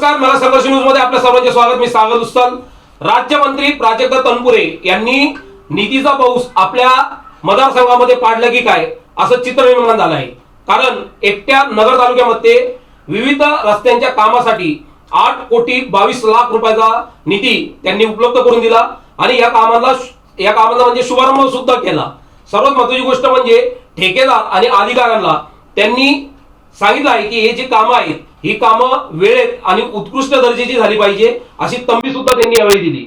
नमस्कार मला संघर्ष न्यूजमध्ये आपल्या सर्वांचे स्वागत. मी सागर उस्ताल राज्यमंत्री प्राजक्त तनपुरे यांनी निधीचा पाऊस आपल्या मतदारसंघामध्ये पाडला की काय असं चित्र निर्माण झालं आहे. कारण एकट्या नगर तालुक्यामध्ये विविध रस्त्यांच्या कामासाठी आठ कोटी बावीस लाख रुपयाचा निधी त्यांनी उपलब्ध करून दिला आणि या कामाला या कामाला म्हणजे शुभारंभ सुद्धा केला. सर्वात महत्वाची गोष्ट म्हणजे ठेकेदार आणि अधिकाऱ्यांना त्यांनी सांगितलं आहे की हे जी कामं आहेत ही कामं वेळेत आणि उत्कृष्ट दर्जाची झाली पाहिजे अशी तंबी सुद्धा त्यांनी यावेळी दिली.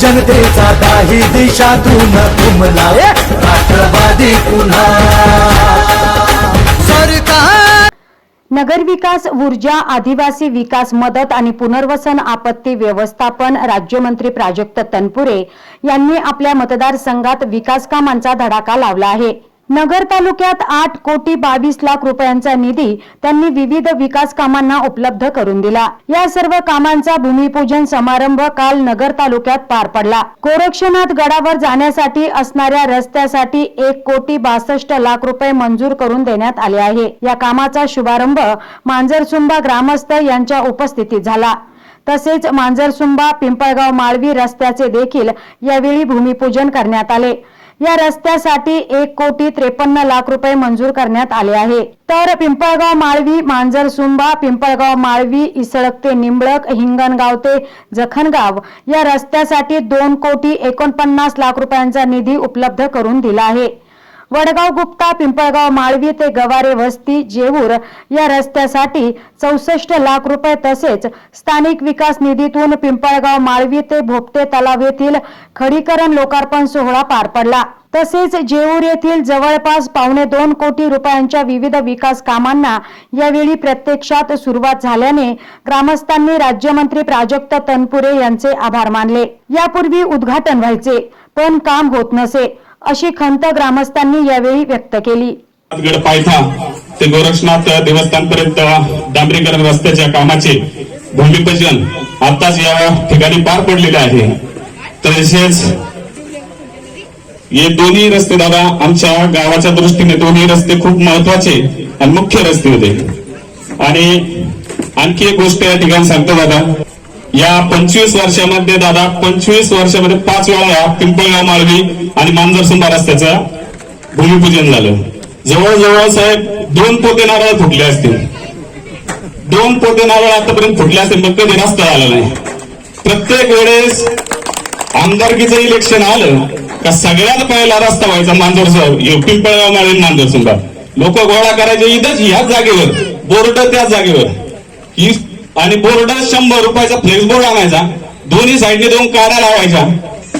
जनतेचा काही दिशातून तुमला राष्ट्रवादी पुन्हा. सरकार नगरविकास ऊर्जा आदिवासी विकास मदत आणि पुनर्वसन आपत्ती व्यवस्थापन राज्यमंत्री प्राजक्त तनपुरे यांनी आपल्या मतदारसंघात विकास कामांचा धडाका लावला आहे. नगर तालुक्यात आठ कोटी बावीस लाख रुपयांचा निधी त्यांनी विविध विकास कामांना उपलब्ध करून दिला. या सर्व कामांचा भूमिपूजन समारंभ काल नगर तालुक्यात पार पडला. गोरक्षनाथ गडावर जाण्यासाठी असणाऱ्या रस्त्यासाठी एक कोटी बासष्ट लाख रुपये मंजूर करून देण्यात आले आहे. या कामाचा शुभारंभ मांजरसुंबा ग्रामस्थ यांच्या उपस्थितीत झाला. तसेच मांजरसुंबा पिंपळगाव माळवी रस्त्याचे देखील यावेळी भूमिपूजन करण्यात आले. या रस्त्यासाठी एक कोटी त्रेपन्न लाख रुपये मंजूर करण्यात आले आहे. तर पिंपळगाव माळवी मांजरसुंबा पिंपळगाव माळवी इसळक ते निंबळक हिंगणगाव ते जखणगाव या रस्त्यासाठी दोन कोटी एकोणपन्नास लाख रुपयांचा निधी उपलब्ध करून दिला आहे. वडगाव गुप्ता पिंपळगाव माळवी ते गवारे वस्ती जेऊर या रस्त्यासाठी चौसष्ट लाख रुपये तसेच स्थानिक विकास निधीतून पिंपळगाव माळवी ते भोपटे तलाव येथील खडीकरण लोकार्पण सोहळा पार पडला. तसेच जेऊर येथील जवळपास पावणे दोन कोटी रुपयांच्या विविध विकास कामांना यावेळी प्रत्यक्षात सुरुवात झाल्याने ग्रामस्थांनी राज्यमंत्री प्राजक्त तनपुरे यांचे आभार मानले. यापूर्वी उद्घाटन व्हायचे पण काम होत नसे. अशी खंत ग्रामस्थांनी यावेळी व्यक्त केली. पायथा ते गोरक्षनाथ देवस्थानपर्यंत डांबरीकरण रस्त्याच्या कामाचे भूमिपूजन आताच या ठिकाणी पार पडलेले आहे. तसेच हे दोन्ही रस्ते दादा आमच्या गावाच्या दृष्टीने दोन्ही रस्ते खूप महत्त्वाचे आणि मुख्य रस्ते होते. आणि आणखी एक गोष्ट या ठिकाणी सांगतो दादा. या पंचवीस वर्षामध्ये दादा पंचवीस वर्षामध्ये पाच वेळा या पिंपळगाव माळवी आणि मांजरसुंबा रस्त्याचं भूमिपूजन झालं. जवळजवळ साहेब दोन पोते नारळ फुटले असतील. दोन पोते नारळ आतापर्यंत फुटले असतील मग कधी रस्ता आला नाही. प्रत्येक वेळेस आमदारकीचं इलेक्शन आलं का सगळ्यात पहिला रस्ता व्हायचा मांजरसर पिंपळगाव माळीन मांजरसुंबा लोक गोळा करायचे इथंच ह्याच जागेवर बोर्ड त्याच जागेवर. ही आणि बोर्ड शंभर रुपयाचा फ्लेक्स बोर्ड आणायचा. दोन्ही साईडने दोन काड्या लावायच्या.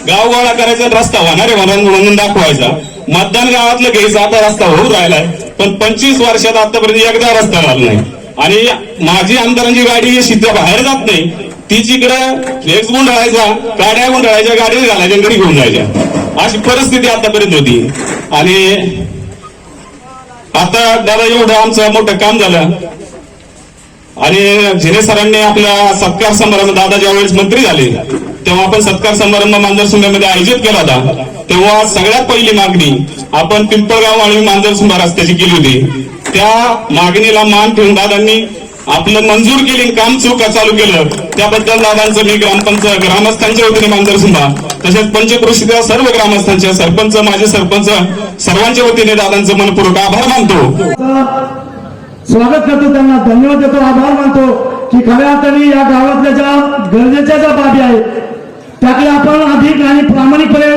गाव गोळा करायचा रस्ता होणार म्हणून दाखवायचा. मतदान गावातलं घ्यायचं आता रस्ता होऊ राहिलाय. पण पंचवीस वर्षात आतापर्यंत एकदा रस्ता झाला नाही. आणि माझी आमदारांची गाडी ही बाहेर जात नाही. ती जिकडे फ्लेक्स गुंडाळायचा गाड्या गुंडाळायच्या गाडी घालायच्या घरी घेऊन जायच्या. अशी परिस्थिती आतापर्यंत होती. आणि आता दादा एवढं आमचं मोठं काम झालं. आणि झिरे सरांनी आपला सत्कार समारंभ दादा ज्यावेळेस मंत्री झाले तेव्हा आपण सत्कार समारंभ मांजरसुंब्यामध्ये आयोजित केला होता तेव्हा सगळ्यात पहिली मागणी आपण पिंपळगाव आणि मांजरसुंबा रस्त्याची केली होती. त्या मागणीला मान ठेवून दादांनी आपलं मंजूर केली काम चुका चालू केलं. त्याबद्दल दादांचं मी ग्रामपंचायत ग्रामस्थांच्या वतीने मांजरसुंबा तसेच पंचक्रोशीच्या सर्व ग्रामस्थांच्या सरपंच माझे सरपंच सर्वांच्या वतीने दादांचं मनपूर्वक आभार मानतो. स्वागत करतो त्यांना. धन्यवाद देतो. आभार मानतो की खऱ्या अर्थाने या गावातल्या ज्या गरजेच्या ज्या बाबी आहेत त्याकडे आपण अधिक आणि प्रामाणिकपणे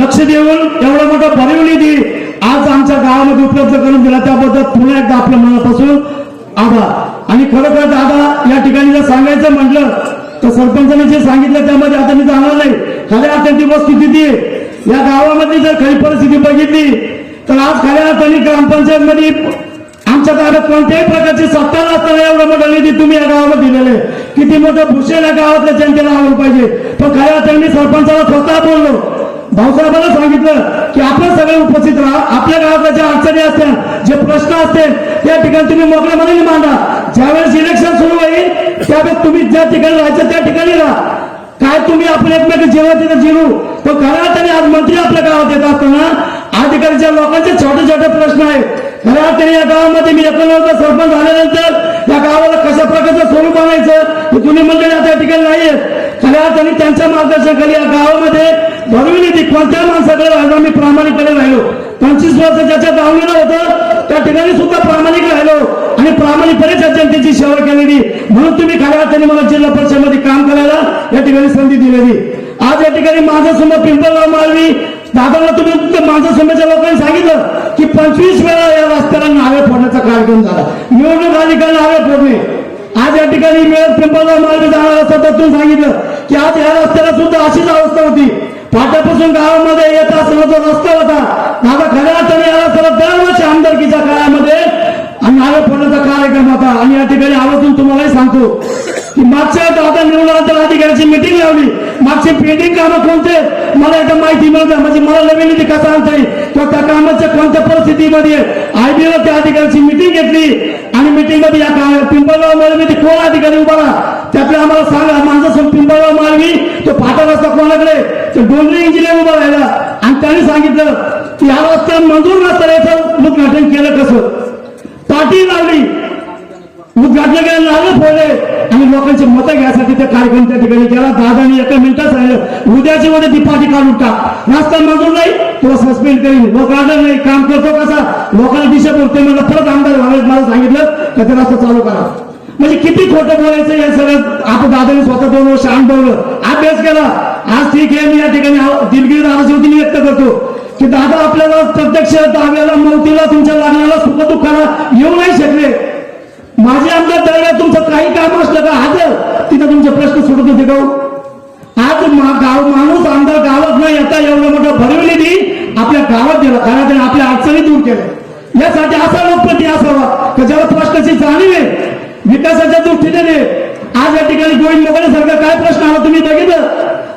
लक्ष देऊन एवढा मोठा भरीव निधी आज आमच्या गावामध्ये उपलब्ध करून दिला. त्याबद्दल पुन्हा एकदा आपल्या मनापासून आभार. आणि खरोखर दादा या ठिकाणी जर सांगायचं म्हटलं तर सरपंचाने जे सांगितलं त्यामध्ये आता मी जाणार नाही. खऱ्या अर्थाने वस्तुस्थिती ती या गावामध्ये जर खरी परिस्थिती बघितली तर आज खऱ्या अर्थाने ग्रामपंचायत मध्ये आमच्या गावात कोणत्याही प्रकारची सत्ता नसताना एवढं मोठं निधी तुम्ही या गावाला दिलेले किती मोठं भूषण या गावातल्या जनतेला आवड पाहिजे. पण खऱ्या त्यांनी सरपंचाला स्वतः बोललो. भाऊसाहेबांना सांगितलं की आपण सगळे उपस्थित राहा. आपल्या गावातल्या ज्या अडचणी असतील जे प्रश्न असतील त्या ठिकाणी तुम्ही मोकळ्या मनाने मांडा. ज्यावेळेस इलेक्शन सुरू होईल त्यावेळेस तुम्ही ज्या ठिकाणी राहायचं त्या ठिकाणी राहा. काय तुम्ही आपण एकमेक जेव्हा तिथे जिरू? तो खऱ्या अर्थाने आज मंत्री आपल्या गावात येत असताना अधिकारीच्या लोकांचे छोटे छोटे प्रश्न आहेत. खऱ्या अर्थाने या गावामध्ये मी एकोणनव्वद सरपंच झाल्यानंतर या गावाला कशा प्रकारचं स्वरूप आणायचं हे जुनी मंडळी आता या ठिकाणी नाहीये खऱ्या अर्थाने त्यांच्या मार्गदर्शनाखाली या गावामध्ये भरविली ती. कोणत्या माणसाकडे राहिलो? मी प्रामाणिकपणे राहिलो. पंचवीस वर्ष ज्याच्या दावणीला होतं त्या ठिकाणी सुद्धा प्रामाणिक राहिलो. आणि प्रामाणिकपणे जनतेची सेवा केलेली. म्हणून तुम्ही खऱ्या अर्थाने मला जिल्हा परिषदमध्ये काम करायला या ठिकाणी संधी दिलेली. आज या ठिकाणी माझा समोर पिंपळगाव मालवी दादाला तुम्ही माझ्या समोरच्या लोकांनी सांगितलं पंचवीस वेळा या रस्त्याला नावे फोडण्याचा कार्यक्रम झाला. निवडणूक आली नावे फोडणे आज या ठिकाणी मिळत पिंपळगाव मार्ग जाणार असं तर तुम्ही सांगितलं की आज या रस्त्याला सुद्धा अशीच अवस्था होती. फाट्यापासून गावामध्ये येत असताना जो रस्ता होता दादा खऱ्या अर्थाने या रस्त्याला दरवर्षी आमदारकीच्या काळामध्ये आणि नावे फोडण्याचा कार्यक्रम होता. आणि या ठिकाणी आवर्जून तुम्हालाही सांगतो मागच्या दादा निवडणुकीच्या अधिकाऱ्याची मिटिंग लावली. मागचे पेंडिंग कामं कोणते? मला एकदा माहिती मिळते म्हणजे मला नवीन निधी कसा आणता येईल? किंवा त्या कामाच्या कोणत्या परिस्थितीमध्ये आयबीला त्या अधिकाऱ्याची मिटिंग घेतली? आणि मिटिंगमध्ये या पिंपळगाव मालवी कोण अधिकारी उभा त्यातले आम्हाला सांगा. माझं पिंपळगाव मालवी तो फाटा रस्ता कोणाकडे? तो डोंगरी इंजिनियर उभा राहिला. आणि त्यांनी सांगितलं की हा रस्ता मंजूर रस्ता याचं उद्घाटन केलं कसं? पाठी लावली उद्घाटन केलं नारळ फोडले आणि लोकांची मतं घ्यायसाठी त्या कार्यक्रम त्या ठिकाणी गेला दादानी एका मिनिटात सांगितलं उद्याची मध्ये ती काढून टाक. रास्ता मंजूर नाही तो सस्पेंड करील लोक आढळ नाही काम करतो कसा? लोकांना दिशा बोलतोय मला परत आमदार व्हावेत मला सांगितलं तर ते रस्ता चालू करा. म्हणजे किती खोटं बोलायचं या सगळं? आपण दादाने स्वतः दोन वर्ष अनुभवलं अभ्यास केला. आज ठीक आहे मी या ठिकाणी आव- दिलगिरी दादाच्या वतीने व्यक्त करतो. की दादा आपल्याला प्रत्यक्ष दहाव्याला मौतीला तुमच्या लग्नाला सुख दुःखाला येऊ नाही शकले. माझे आमदार दरम्यान तुमचं काही काम असलं का? हजर तिथं तुमचे प्रश्न सोडून होते का हो? आज गाव माणूस आमदार गावात नाही आता एवढं मोठं भरीव निधी आपल्या गावात दिला कारण त्याने आपल्या अडचणी दूर केल्या. यासाठी असा लोकप्रती असावा का ज्याला प्रश्नाची जाणीव आहे विकासाच्या दृष्टीने आज या ठिकाणी गोविंद मोगड्यासारखा काय प्रश्न आला तुम्ही बघितलं?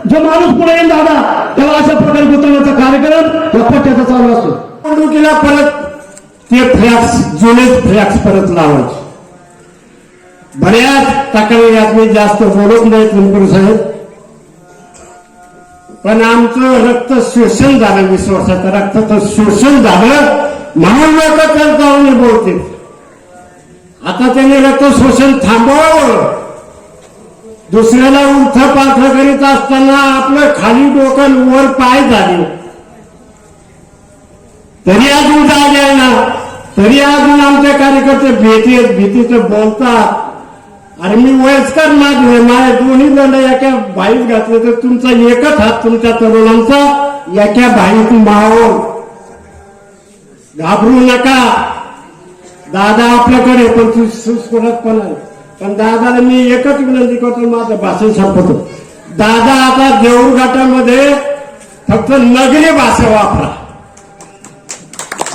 जो माणूस पुढे येईल दादा त्याला अशा प्रकारे गुंतवण्याचा कार्यक्रम या पट्ट्याचा चालू असतो. निवडणुकीला परत ते फ्लॅक्स जुनेच फ्लॅक्स परत लावायचे. बऱ्याच तक्रारी यात जास्त बोलत नाही तुमकडे साहेब. पण आमचं रक्त शोषण झालं वीस वर्षाचं. रक्ताचं शोषण झालं म्हणून लोक चर्चावणी बोलते. आता त्यांनी रक्त शोषण थांबवावं. दुसऱ्याला उलथ पालथ करीत असताना आपलं खाली डोकं वर पाय झाले. तरी अजून जागे ना तरी अजून आमचे कार्यकर्ते भीती भीतीचं बोलतात. अरे मी वयस्कर माझे माझ्या दोन्ही जण एका बाईत घातले तर तुमचा एकच हात तुमच्या तरुणांचा याच्या भाईत मावून घाबरू नका. दादा आपल्याकडे पण तू सुस्फुरत पण आहे. पण दादाला मी एकच विनंती करतो माझं भाषण संपवतो. दादा आता देऊळ घाटामध्ये फक्त नगरी भाषा वापरा.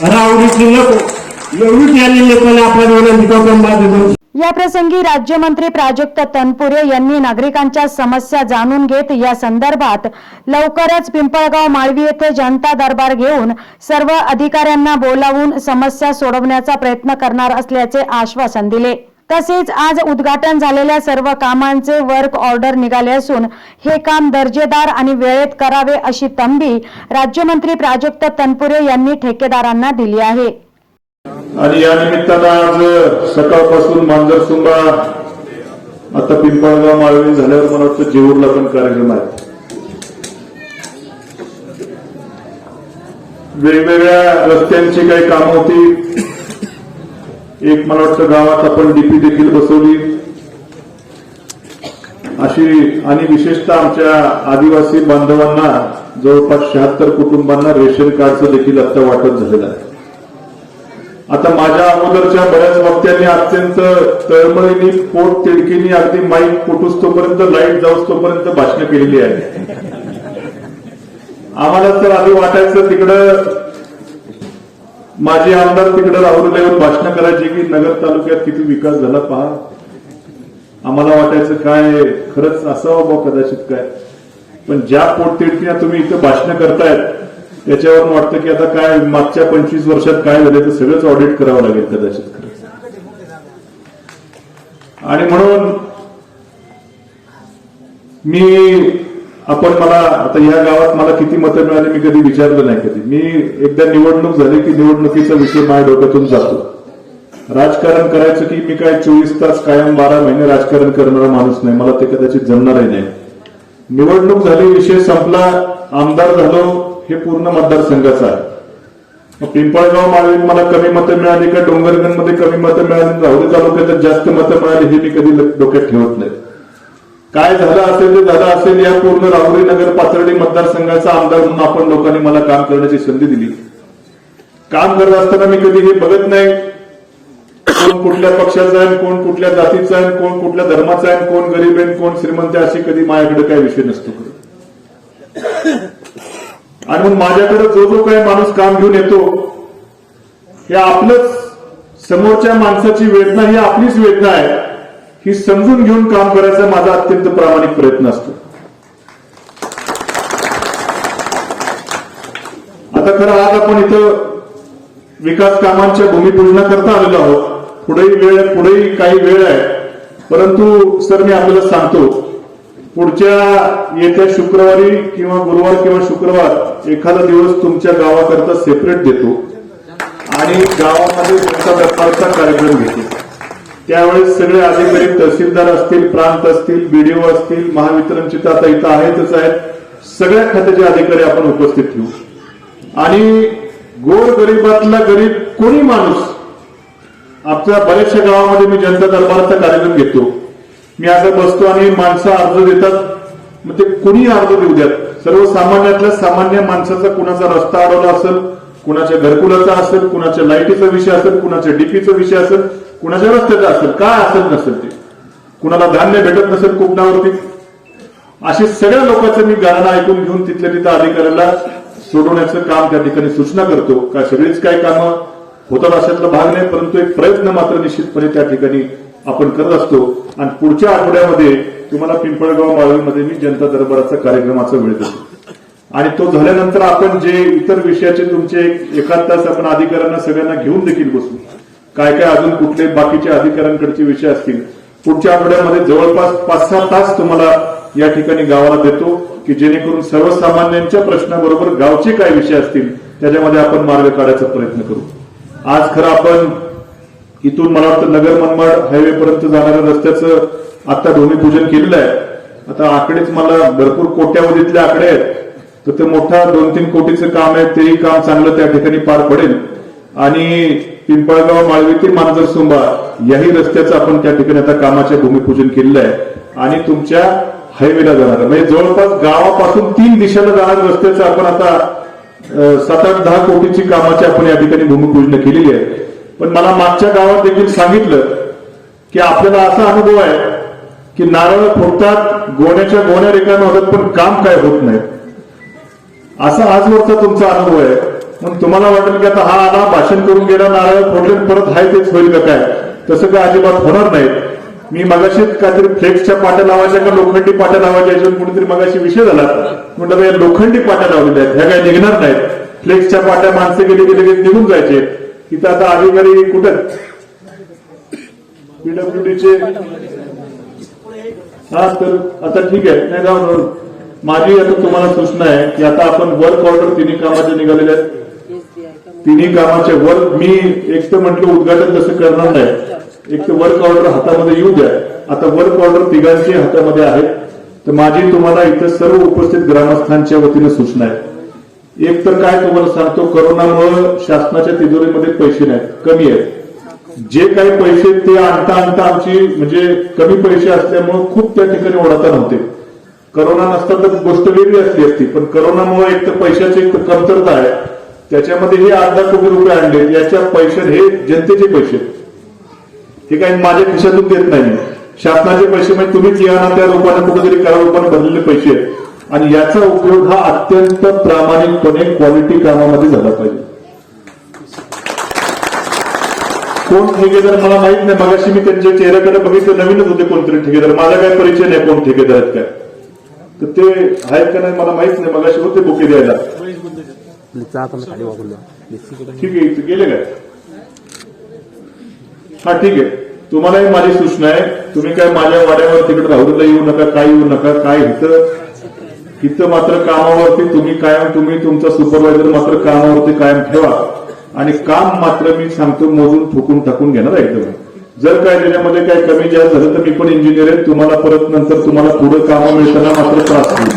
रावडीची नको. एवढीच या लोकांना आपण विनंती करतो माझे याप्रसंगी राज्यमंत्री प्राजक्त तनपुरे यांनी नागरिकांच्या समस्या जाणून घेत या संदर्भात लवकरच पिंपळगाव माळवी येथे जनता दरबार घेऊन सर्व अधिकाऱ्यांना बोलावून समस्या सोडवण्याचा प्रयत्न करणार असल्याचे आश्वासन दिले. तसेच आज उद्घाटन झालेल्या सर्व कामांचे वर्क ऑर्डर निघाले असून हे काम दर्जेदार आणि वेळेत करावे अशी तंबी राज्यमंत्री प्राजक्त तनपुरे यांनी ठेकेदारांना दिली आहे. आणि या निमित्तानं आज सकाळपासून मांजर सुंबा आता पिंपळगाव माळवी झाल्यावर मला वाटतं जेऊरला पण कार्यक्रम आहे. वेगवेगळ्या रस्त्यांची काही कामं होती. एक मला वाटतं गावात आपण डीपी देखील बसवली. अशी आणि विशेषतः आमच्या आदिवासी बांधवांना जवळपास शहात्तर कुटुंबांना रेशन कार्डचं देखील आता वाटप झालेलं आहे. आता माझ्या अगोदरच्या बऱ्याच वक्त्यांनी अत्यंत तळमळीने पोट तिडकीने अगदी माईक पोटूस तोपर्यंत लाइट जाऊस तोपर्यंत भाषणं केलेली आहे आम्हाला तर आधी वाटायचं तिकडं माझे आमदार तिकडे राहुरीला भाषणं करायची की नगर तालुक्यात किती विकास झाला पहा. आम्हाला वाटायचं काय खरंच असावं बा कदाचित काय. पण ज्या पोटतिडकीने तुम्ही इथं भाषण करतायत त्याच्यावरून वाटतं की आता काय मागच्या पंचवीस वर्षात काय झालं तर सगळंच ऑडिट करावं लागेल कदाचित. आणि म्हणून मी आपण मला आता या गावात मला किती मतं मिळाली मी कधी विचारलं नाही कधी. मी एकदा निवडणूक झाली की निवडणुकीचा विषय माझ्या डोक्यातून जातो. राजकारण करायचं की मी काय चोवीस तास कायम बारा महिने राजकारण करणारा माणूस नाही मला ते कदाचित जमणारही नाही. निवडणूक झाली विषय संपला आमदार झालो हे पूर्ण मतदारसंघाचं आहे. पिंपळगाव माळवीत मला कमी मतं मिळाली का? डोंगरगणमध्ये कमी मतं मिळाली? राहुरी तालुक्यात जास्त मतं मिळाली हे मी कधी डोक्यात ठेवत नाही. काय झालं असेल ते झालं असेल या पूर्ण राहुरी नगर पाथर्डी मतदारसंघाचा आमदार म्हणून आपण लोकांनी मला काम करण्याची संधी दिली. काम करत असताना मी कधी हे बघत नाही. कोण कुठल्या पक्षाचा आहे कोण कुठल्या जातीचा आहे कोण कुठल्या धर्माचा आहे कोण गरीब आहे कोण श्रीमंत आहे अशी कधी माझ्याकडे काही विषय नसतो आणि मग माझ्याकडे जो जो काही माणूस काम घेऊन येतो हे आपलंच समोरच्या माणसाची वेदना ही आपलीच वेदना आहे. ही समजून घेऊन काम करायचा माझा अत्यंत प्रामाणिक प्रयत्न असतो. आता खरं आज आपण इथं विकास कामांच्या भूमिपूजनाकरता आलेलो आहोत. पुढेही वेळ पुढेही काही वेळ आहे. परंतु सर मी आपल्याला सांगतो पुढच्या येत्या शुक्रवारी किंवा गुरुवार किंवा शुक्रवार एखादा दिवस तुमच्या गावाकरता सेपरेट देतो आणि गावामध्ये त्यांचा दरबारचा कार्यक्रम घेतो. त्यावेळेस सगळे अधिकारी तहसीलदार असतील प्रांत असतील बीडीओ असतील महावितरणची तर आता इथं आहेतच आहेत. सगळ्या खात्याचे अधिकारी आपण उपस्थित ठेवू. आणि गोर गरीबातला गरीब कोणी माणूस? आमच्या बऱ्याचशा गावामध्ये मी जनता दरबाराचा कार्यक्रम घेतो. मी आता बसतो आणि माणसं अर्ज देतात. मग ते कुणी अर्ज देऊ द्यात? सर्वसामान्यातल्या सामान्य माणसाचा कुणाचा रस्ता अडवला असेल कुणाच्या घरकुलाचा असेल कुणाच्या लाईटीचा विषय असेल कुणाच्या डीपीचा विषय असेल कुणाच्या रस्त्याचा असेल काय असेल नसेल ते? कुणाला धान्य भेटत नसेल कोकणावरती असे सगळ्या लोकांचं मी गाणं ऐकून घेऊन तिथल्या तिथं अधिकाऱ्याला सोडवण्याचं काम त्या ठिकाणी सूचना करतो. काय सगळीच काय कामं होतात अशातला भाग नाही परंतु एक प्रयत्न मात्र निश्चितपणे त्या ठिकाणी आपण करत असतो. आणि पुढच्या आठवड्यामध्ये तुम्हाला पिंपळगाव माळवीमध्ये मी जनता दरबाराचा कार्यक्रमाचा वेळ देतो. आणि तो झाल्यानंतर आपण जे इतर विषयाचे तुमचे एखाद तास आपण अधिकाऱ्यांना सगळ्यांना घेऊन देखील बसू. काय काय अजून कुठले बाकीच्या अधिकाऱ्यांकडचे विषय असतील पुढच्या आठवड्यामध्ये जवळपास पाच सहा तास तुम्हाला या ठिकाणी गावाला देतो की जेणेकरून सर्वसामान्यांच्या प्रश्नाबरोबर गावचे काय विषय असतील त्याच्यामध्ये आपण मार्ग काढायचा प्रयत्न करू. आज खरं आपण इथून मला वाटतं नगर मनमाड हायवे पर्यंत जाणाऱ्या रस्त्याचं आता भूमिपूजन केलेलं आहे. आता आकडेच मला भरपूर कोट्यावधीतले आकडे आहेत. तर ते मोठा दोन तीन कोटीचं काम आहे तेही काम चांगलं त्या ठिकाणी पार पडेल. आणि पिंपळगाव माळवी ते मांजर सुंबा याही रस्त्याचं आपण त्या ठिकाणी आता कामाचे भूमिपूजन केलेलं आहे. आणि तुमच्या हायवेला जाणार. म्हणजे जवळपास गावापासून तीन दिशेला जाणाऱ्या रस्त्याचं आपण आता सात आठ दहा कोटीची कामाची आपण या ठिकाणी भूमिपूजन केलेली आहे. पण मला मागच्या गावात देखील सांगितलं की आपल्याला असा अनुभव आहे की नारळ फोडतात गोण्याच्या गोण्या रिकाम्या होतात पण काम काय होत नाही असा आजवरचा तुमचा अनुभव आहे. मग तुम्हाला वाटेल की आता हा आला भाषण करून गेला नारळ फोडले परत हाय तेच होईल का काय? तसं काय अजिबात होणार नाही. मी मगाशी काहीतरी फ्लेक्सच्या पाट्या लावायच्या का लोखंडी पाट्या लावायच्या याच्यावर कुठेतरी मगाशी विषय झाला. म्हटलं या लोखंडी पाट्या लावलेल्या आहेत. ह्या काय निघणार नाहीत. फ्लेक्सच्या पाट्या माणसं गेले की लगेच निघून जायचे. तिथं आता अधिकारी कुठं? पीडब्ल्यूडीचे हा तर आता ठीक आहे. नाही का माझी आता तुम्हाला सूचना आहे की आता आपण वर्क ऑर्डर तिन्ही कामाचे निघालेले आहेत. तिन्ही कामाचे वर्क मी एक तर म्हटलं उद्घाटन कसं करणार नाही. एक तर वर्क ऑर्डर हातामध्ये येऊ द्या. आता वर्क ऑर्डर तिघांची हातामध्ये आहेत. तर माझी तुम्हाला इथं सर्व उपस्थित ग्रामस्थांच्या वतीने सूचना आहे. एक तर काय तुम्हाला सांगतो करोनामुळं शासनाच्या तिजोरीमध्ये पैसे नाहीत कमी आहेत. जे काही पैसे ते आणता आणता आमची म्हणजे कमी पैसे असल्यामुळे खूप त्या ठिकाणी ओढाता नव्हते करोना नसता तर गोष्ट वेगळी असली असती पण करोनामुळे एक तर पैशाची एक तर कमतरता आहे. त्याच्यामध्ये हे आठ दहा कोटी रुपये आणले याच्या पैसे हे जनतेचे पैसे हे काही माझ्या खिशातून देत नाही. शासनाचे पैसे म्हणजे तुम्हीच या ना त्या रूपाने कुठेतरी करा रूपाने भरलेले पैसे आहेत. आणि याचा उपयोग हा अत्यंत प्रामाणिकपणे क्वालिटी कामामध्ये झाला पाहिजे. कोण ठेकेदार मला माहीत नाही. मगाशी मी त्यांच्या चेहऱ्याकडे बघितलं. नवीनच होते कोणतरी ठेकेदार. माझा काय परिचय नाही कोण ठेकेदार आहेत काय. तर ते आहेत का नाही मला माहीत नाही. मगाशी होते बुके द्यायला. ठीक आहे इथे गेले काय? हा ठीक आहे. तुम्हालाही माझी सूचना आहे. तुम्ही काय माझ्या वाड्यावर तिकडे राहुरीला येऊ नका काय येऊ नका काय इथं इथं मात्र कामावरती तुम्ही कायम तुम्ही तुमचा सुपरवायझर मात्र कामावरती कायम ठेवा. आणि काम मात्र मी सांगतो मोजून ठोकून टाकून घेणार आहे एकदम जर काय त्याच्यामध्ये काय कमी जास्त झालं तर मी पण इंजिनियर आहे. तुम्हाला परत नंतर तुम्हाला पुढे कामं मिळताना मात्र त्रास होईल.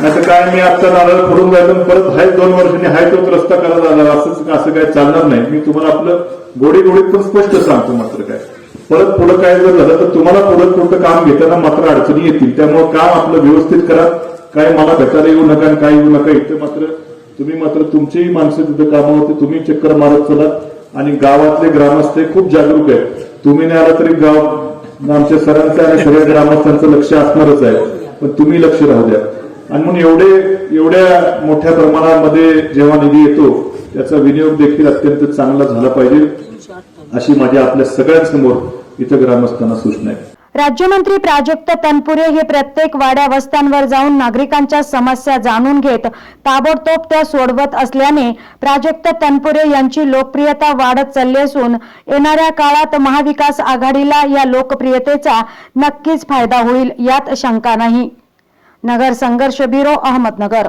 नाही तर काय मी आता नारळ फोडून जायचं परत हाय दोन वर्षांनी हाय तोच रस्ता करायला लागला. असं असं काय चालणार नाही. मी तुम्हाला आपलं गोडी गोडीत पण स्पष्ट सांगतो मात्र काय. परत पुढं काय जर झालं तर तुम्हाला पुढं कुठं काम घेताना मात्र अडचणी येतील. त्यामुळे काम आपलं व्यवस्थित करा. काय मला भेटायला येऊ नका आणि काय येऊ नका इथं मात्र तुम्ही मात्र तुमचीही माणसं तिथं कामावरती तुम्ही चक्कर मारत चला. आणि गावातले ग्रामस्थ खूप जागरूक आहेत. तुम्ही नाही आला तरी गाव आमच्या सरांचं आणि सगळ्या ग्रामस्थांचं लक्ष असणारच आहे. पण तुम्ही लक्ष राहू द्या. आणि म्हणून एवढे एवढ्या मोठ्या प्रमाणामध्ये जेव्हा निधी येतो त्याचा विनियोग देखील अत्यंत चांगला झाला पाहिजे अशी माझी आपल्या सगळ्यांसमोर इथं ग्रामस्थांना सूचना आहे. राज्यमंत्री प्राजक्त तनपुरे हे प्रत्येक वाड्या वस्त्यांवर जाऊन नागरिकांच्या समस्या जाणून घेत ताबडतोब त्या सोडवत असल्याने प्राजक्त तनपुरे यांची लोकप्रियता वाढत चालली असून येणाऱ्या काळात महाविकास आघाडीला या लोकप्रियतेचा नक्कीच फायदा होईल यात शंका नाही. नगर संघर्ष ब्युरो अहमदनगर.